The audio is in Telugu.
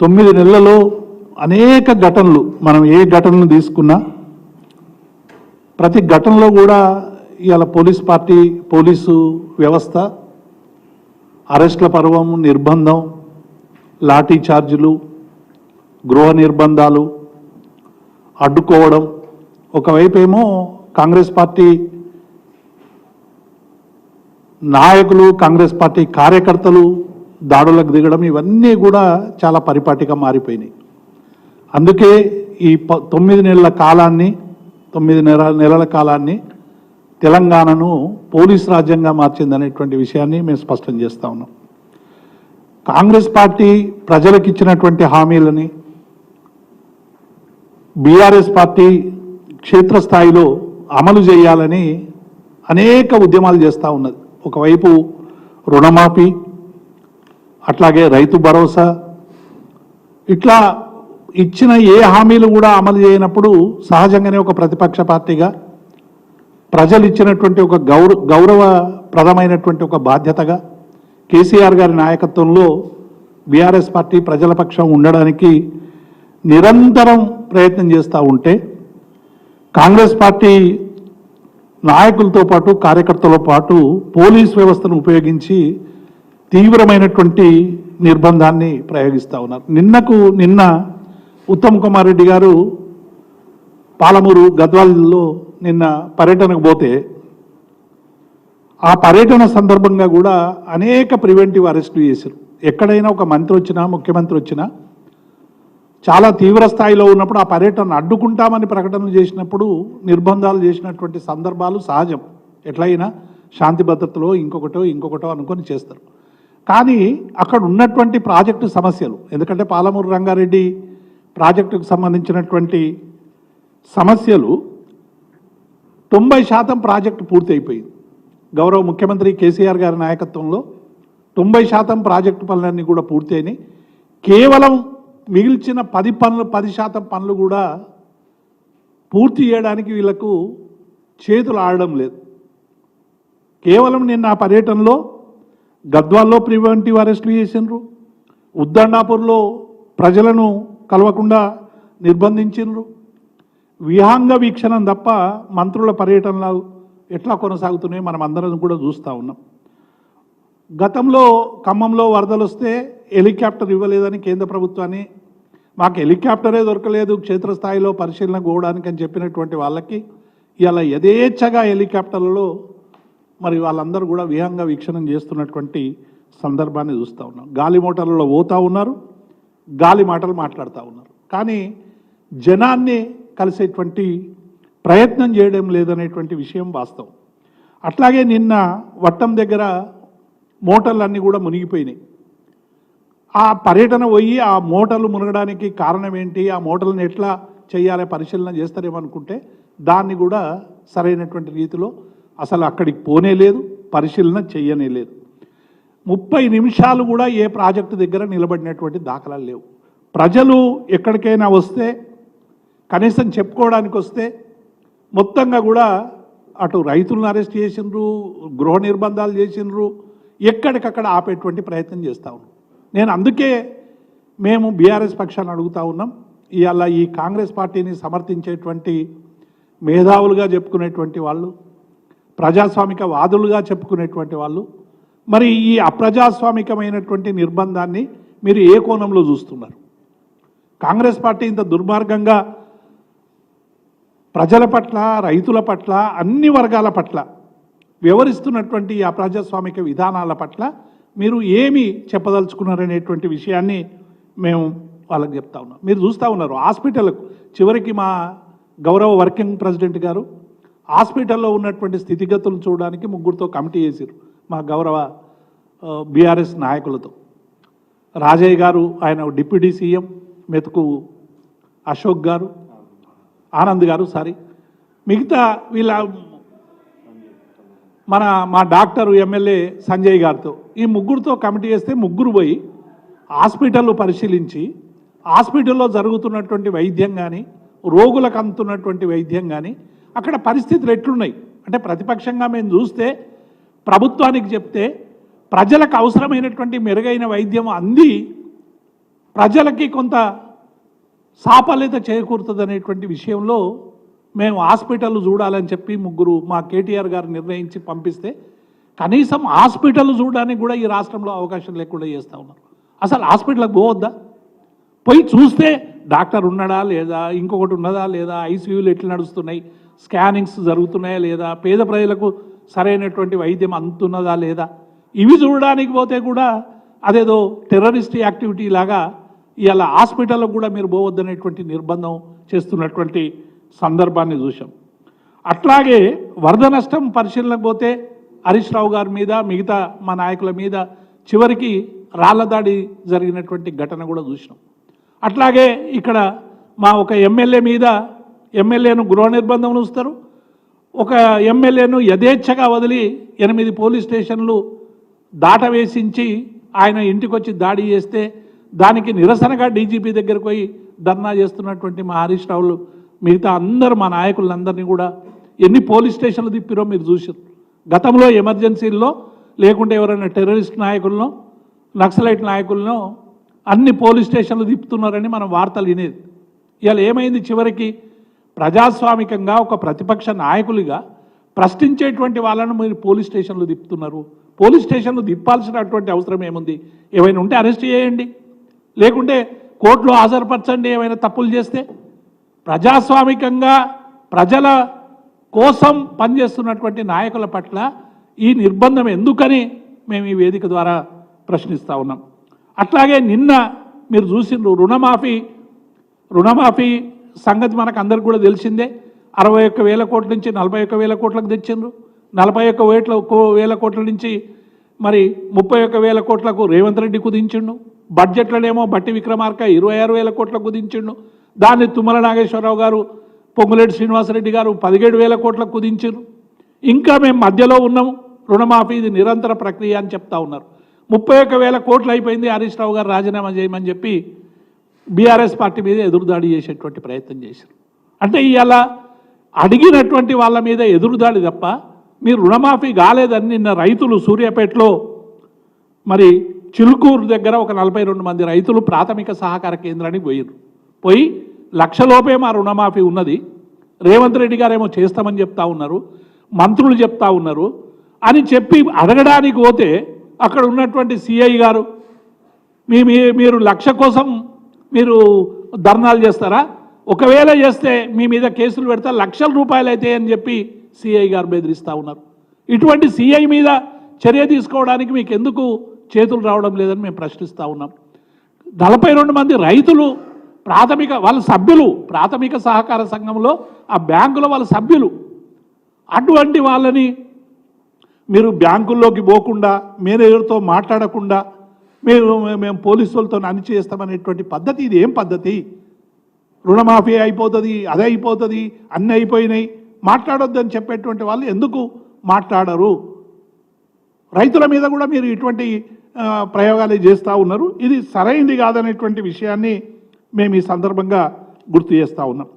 తొమ్మిది నెలలలో అనేక ఘటనలు మనం ఏ ఘటనలు తీసుకున్నా ప్రతి ఘటనలో కూడా ఇవాళ పోలీస్ పార్టీ పోలీసు వ్యవస్థ అరెస్ట్ల పర్వం నిర్బంధం లాఠీ చార్జీలు గృహ నిర్బంధాలు అడ్డుకోవడం. ఒకవైపు ఏమో కాంగ్రెస్ పార్టీ నాయకులు కాంగ్రెస్ పార్టీ కార్యకర్తలు దాడులకు దిగడం ఇవన్నీ కూడా చాలా పరిపాటిగా మారిపోయినాయి. అందుకే ఈ ప- తొమ్మిది నెలల కాలాన్ని తొమ్మిది నెల నెలల కాలాన్ని తెలంగాణను పోలీస్ రాజ్యంగా మార్చిందనేటువంటి విషయాన్ని మేము స్పష్టం చేస్తా ఉన్నాం. కాంగ్రెస్ పార్టీ ప్రజలకు ఇచ్చినటువంటి హామీలని బీఆర్ఎస్ పార్టీ క్షేత్రస్థాయిలో అమలు చేయాలని అనేక ఉద్యమాలు చేస్తూ ఉన్నది. ఒకవైపు రుణమాఫీ అట్లాగే రైతు భరోసా. ఇట్లా ఇచ్చిన ఏ హామీలు కూడా అమలు చేయనప్పుడు సహజంగానే ఒక ప్రతిపక్ష పార్టీగా ప్రజలు ఇచ్చినటువంటి ఒక గౌరవ గౌరవప్రదమైనటువంటి ఒక బాధ్యతగా కేసీఆర్ గారి నాయకత్వంలో బీఆర్ఎస్ పార్టీ ప్రజల పక్షం ఉండడానికి నిరంతరం ప్రయత్నం చేస్తూ ఉంటే కాంగ్రెస్ పార్టీ నాయకులతో పాటు కార్యకర్తలతో పాటు పోలీస్ వ్యవస్థను ఉపయోగించి తీవ్రమైనటువంటి నిర్బంధాన్ని ప్రయోగిస్తూ ఉన్నారు. నిన్నకు నిన్న ఉత్తమ్ కుమార్ రెడ్డి గారు పాలమూరు గద్వాలలో నిన్న పర్యటనకు పోతే ఆ పర్యటన సందర్భంగా కూడా అనేక ప్రివెంటివ్ అరెస్టులు చేశారు. ఎక్కడైనా ఒక మంత్రి వచ్చినా ముఖ్యమంత్రి వచ్చినా చాలా తీవ్ర స్థాయిలో ఉన్నప్పుడు ఆ పర్యటన అడ్డుకుంటామని ప్రకటనలు చేసినప్పుడు నిర్బంధాలు చేసినటువంటి సందర్భాలు సహజం. ఎట్లయినా శాంతి భద్రతలో ఇంకొకటో ఇంకొకటో అనుకొని చేస్తారు. కానీ అక్కడ ఉన్నటువంటి ప్రాజెక్టు సమస్యలు ఎందుకంటే పాలమూరు రంగారెడ్డి ప్రాజెక్టుకు సంబంధించినటువంటి సమస్యలు తొంభై శాతం ప్రాజెక్టు పూర్తి అయిపోయింది గౌరవ ముఖ్యమంత్రి కేసీఆర్ గారి నాయకత్వంలో తొంభై శాతం ప్రాజెక్టు పనులన్నీ కూడా పూర్తి అయినాయి కేవలం మిగిల్చిన పది పనులు పది శాతం పనులు కూడా పూర్తి చేయడానికి వీళ్ళకు చేతులు ఆడడం లేదు. కేవలం నిన్న ఆ పర్యటనలో గద్వాల్లో ప్రివెంటివ్ అరెస్టులు చేసినారు ఉద్దండాపూర్లో ప్రజలను కలవకుండా నిర్బంధించిండ్రు. విహాంగ వీక్షణం తప్ప మంత్రుల పర్యటనలు ఎట్లా కొనసాగుతున్నాయో మనం అందరం కూడా చూస్తూ ఉన్నాం. గతంలో ఖమ్మంలో వరదలు వస్తే హెలికాప్టర్ ఇవ్వలేదని కేంద్ర ప్రభుత్వాన్ని మాకు హెలికాప్టరే దొరకలేదు క్షేత్రస్థాయిలో పరిశీలన కూడడానికి అని చెప్పినటువంటి వాళ్ళకి ఇలా యథేచ్ఛగా హెలికాప్టర్లలో మరి వాళ్ళందరూ కూడా విహంగ వీక్షణం చేస్తున్నటువంటి సందర్భాన్ని చూస్తూ ఉన్నాం. గాలి మోటార్లలో పోతూ ఉన్నారు గాలి మాటలు మాట్లాడుతూ ఉన్నారు. కానీ జనాన్ని కలిసేటువంటి ప్రయత్నం చేయడం లేదనేటువంటి విషయం వాస్తవం. అట్లాగే నిన్న వట్టం దగ్గర మోటార్లన్నీ కూడా మునిగిపోయినాయి. ఆ పర్యటన పోయి ఆ మోటార్లు మునగడానికి కారణం ఏంటి ఆ మోటార్లను ఎట్లా చేయాలి పరిశీలన చేస్తారేమో అనుకుంటే దాన్ని కూడా సరైనటువంటి రీతిలో అసలు అక్కడికి పోనే లేదు పరిశీలన చెయ్యనే లేదు. ముప్పై నిమిషాలు కూడా ఏ ప్రాజెక్టు దగ్గర నిలబడినటువంటి దాఖలాలు లేవు. ప్రజలు ఎక్కడికైనా వస్తే కనీసం చెప్పుకోవడానికి వస్తే మొత్తంగా కూడా అటు రైతులను అరెస్ట్ చేసిండ్రు గృహ నిర్బంధాలు చేసిండ్రు ఎక్కడికక్కడ ఆపేటువంటి ప్రయత్నం చేస్తూ ఉన్నాం నేను అందుకే మేము బీఆర్ఎస్ పక్షాన్ని అడుగుతా ఉన్నాం. ఇవాళ ఈ కాంగ్రెస్ పార్టీని సమర్థించేటువంటి మేధావులుగా చెప్పుకునేటువంటి వాళ్ళు ప్రజాస్వామిక వాదులుగా చెప్పుకునేటువంటి వాళ్ళు. మరి ఈ అప్రజాస్వామికమైనటువంటి నిర్బంధాన్ని మీరు ఏ కోణంలో చూస్తున్నారు? కాంగ్రెస్ పార్టీ ఇంత దుర్మార్గంగా ప్రజల పట్ల రైతుల పట్ల అన్ని వర్గాల పట్ల వివరిస్తున్నటువంటి ఆ అప్రజాస్వామిక విధానాల పట్ల మీరు ఏమి చెప్పదలుచుకున్నారనేటువంటి విషయాన్ని మేము వాళ్ళకి చెప్తా ఉన్నాం. మీరు చూస్తూ ఉన్నారు. హాస్పిటల్కు చివరికి మా గౌరవ వర్కింగ్ ప్రెసిడెంట్ గారు హాస్పిటల్లో ఉన్నటువంటి స్థితిగతులు చూడడానికి ముగ్గురితో కమిటీ చేశారు మా గౌరవ బీఆర్ఎస్ నాయకులతో. రాజయ్య గారు ఆయన డిప్యూటీ సీఎం మెతుకు అశోక్ గారు ఆనంద్ గారు సారీ. మిగతా వీళ్ళ మన మా డాక్టర్ ఎమ్మెల్యే సంజయ్ గారితో. ఈ ముగ్గురితో కమిటీ చేస్తే ముగ్గురు పోయి హాస్పిటల్ పరిశీలించి హాస్పిటల్లో జరుగుతున్నటువంటి వైద్యం కానీ రోగులకు అందుతున్నటువంటి వైద్యం కానీ అక్కడ పరిస్థితులు ఎట్లున్నాయి? అంటే ప్రతిపక్షంగా మేము చూస్తే ప్రభుత్వానికి చెప్తే ప్రజలకు అవసరమైనటువంటి మెరుగైన వైద్యం అంది ప్రజలకి కొంత సాఫల్యత చేకూరుతుంది అనేటువంటి విషయంలో మేము హాస్పిటల్ చూడాలని చెప్పి ముగ్గురు మా కేటీఆర్ గారు నిర్ణయించి పంపిస్తే కనీసం హాస్పిటల్ చూడడానికి కూడా ఈ రాష్ట్రంలో అవకాశం లేకుండా చేస్తూ ఉన్నారు. అసలు హాస్పిటల్కి పోవద్దా? పోయి చూస్తే డాక్టర్ ఉన్నాడా లేదా ఇంకొకటి ఉన్నదా లేదా ఐసీయూలు ఎట్లా నడుస్తున్నాయి? స్కానింగ్స్ జరుగుతున్నాయా లేదా? పేద ప్రజలకు సరైనటువంటి వైద్యం అందుతున్నదా లేదా? ఇవి చూడడానికి పోతే కూడా అదేదో టెర్రరిస్ట్ యాక్టివిటీ లాగా ఇవాళ హాస్పిటల్లో కూడా మీరు పోవద్దనేటువంటి నిర్బంధం చేస్తున్నటువంటి సందర్భాన్ని చూసాం అట్లాగే వరద నష్టం పరిశీలనకు పోతే హరీష్ రావు గారి మీద మిగతా మా నాయకుల మీద చివరికి రాళ్ళ దాడి జరిగినటువంటి ఘటన కూడా చూసినాం. అట్లాగే ఇక్కడ మా ఒక ఎమ్మెల్యే మీద ఎమ్మెల్యేను గృహ నిర్బంధం ఉంచుతారు. ఒక ఎమ్మెల్యేను యథేచ్ఛగా వదిలి ఎనిమిది పోలీస్ స్టేషన్లు దాటవేసించి ఆయన ఇంటికి వచ్చి దాడి చేస్తే దానికి నిరసనగా డీజీపీ దగ్గరకు పోయి ధర్నా చేస్తున్నటువంటి మా హరీష్ రావులు మిగతా అందరు మా నాయకులందరినీ కూడా ఎన్ని పోలీస్ స్టేషన్లు తిప్పిరో మీరు చూసారు గతంలో ఎమర్జెన్సీల్లో లేకుంటే ఎవరైనా టెర్రరిస్ట్ నాయకులను నక్సలైట్ నాయకులను అన్ని పోలీస్ స్టేషన్లు తిప్పుతున్నారని మనం వార్తలు వినేది. ఇవాళ ఏమైంది చివరికి? ప్రజాస్వామికంగా ఒక ప్రతిపక్ష నాయకులుగా ప్రశ్నించేటువంటి వాళ్ళను మీరు పోలీస్ స్టేషన్లు తిప్పుతున్నారు. పోలీస్ స్టేషన్లు తిప్పాల్సినటువంటి అవసరం ఏముంది? ఏమైనా ఉంటే అరెస్ట్ చేయండి. లేకుంటే కోర్టులో హాజరుపరచండి ఏమైనా తప్పులు చేస్తే. ప్రజాస్వామికంగా ప్రజల కోసం పనిచేస్తున్నటువంటి నాయకుల పట్ల ఈ నిర్బంధం ఎందుకని మేము ఈ వేదిక ద్వారా ప్రశ్నిస్తూ ఉన్నాం. అట్లాగే నిన్న మీరు చూసిండ్రు రుణమాఫీ రుణమాఫీ సంగతి మనకు అందరికి కూడా తెలిసిందే. అరవై ఒక్క వేల కోట్ల నుంచి నలభై ఒక్క వేల కోట్లకు తెచ్చిండ్రు. నలభై ఒక్క వేట్ల కో- వేల కోట్ల నుంచి మరి ముప్పై ఒక్క వేల కోట్లకు రేవంత్ రెడ్డి కుదించిండు. బడ్జెట్లనేమో బట్టి విక్రమార్క ఇరవై ఆరు వేల కోట్లకు కుదించిండు. దాన్ని తుమ్మల నాగేశ్వరరావు గారు పొంగులేటి శ్రీనివాసరెడ్డి గారు పదిహేడు వేల కోట్లకు కుదించారు ఇంకా మేము మధ్యలో ఉన్నాము. రుణమాఫీ ఇది నిరంతర ప్రక్రియ అని చెప్తా ఉన్నారు. ముప్పై ఒక్క వేల కోట్లు అయిపోయింది హరీష్ రావు గారు రాజీనామా చేయమని చెప్పి బీఆర్ఎస్ పార్టీ మీద ఎదురుదాడి చేసేటువంటి ప్రయత్నం చేశారు. అంటే ఇవాళ అడిగినటువంటి వాళ్ళ మీద ఎదురుదాడి తప్ప మీరు రుణమాఫీ కాలేదని నిన్న రైతులు సూర్యాపేటలో మరి చిలుకూరు దగ్గర ఒక నలభై రెండు మంది రైతులు ప్రాథమిక సహకార కేంద్రానికి పోయారు పోయి లక్షలోపే మా రుణమాఫీ ఉన్నది. రేవంత్ రెడ్డి గారేమో చేస్తామని చెప్తా ఉన్నారు. మంత్రులు చెప్తా ఉన్నారు. అని చెప్పి అడగడానికి పోతే అక్కడ ఉన్నటువంటి సిఐ గారు మీ మీ- మీరు లక్ష కోసం మీరు ధర్నాలు చేస్తారా? ఒకవేళ చేస్తే మీ మీద కేసులు పెడతా లక్షల రూపాయలు అయితే అని చెప్పి సిఐ గారు బెదిరిస్తూ ఉన్నారు. ఇటువంటి సిఐ మీద చర్య తీసుకోవడానికి మీకు ఎందుకు చేతులు రావడం లేదని మేము ప్రశ్నిస్తూ ఉన్నాం. నలభై రెండు మంది రైతులు ప్రాథమిక వాళ్ళ సభ్యులు ప్రాథమిక సహకార సంఘంలో ఆ బ్యాంకులో వాళ్ళ సభ్యులు అటువంటి వాళ్ళని మీరు బ్యాంకుల్లోకి పోకుండా మేనేజర్తో మాట్లాడకుండా మేము మేము పోలీసు వాళ్ళతో అన్ని అణిచేస్తామనేటువంటి పద్ధతి ఇది ఏం పద్ధతి? రుణమాఫీ అయిపోతుంది అదే అయిపోతుంది అన్నీ అయిపోయినాయి. మాట్లాడొద్దని చెప్పేటువంటి వాళ్ళు ఎందుకు మాట్లాడరు? రైతుల మీద కూడా మీరు ఇటువంటి ప్రయోగాలు చేస్తూ ఉన్నారు. ఇది సరైంది కాదనేటువంటి విషయాన్ని మేము ఈ సందర్భంగా గుర్తు చేస్తూ ఉన్నాం.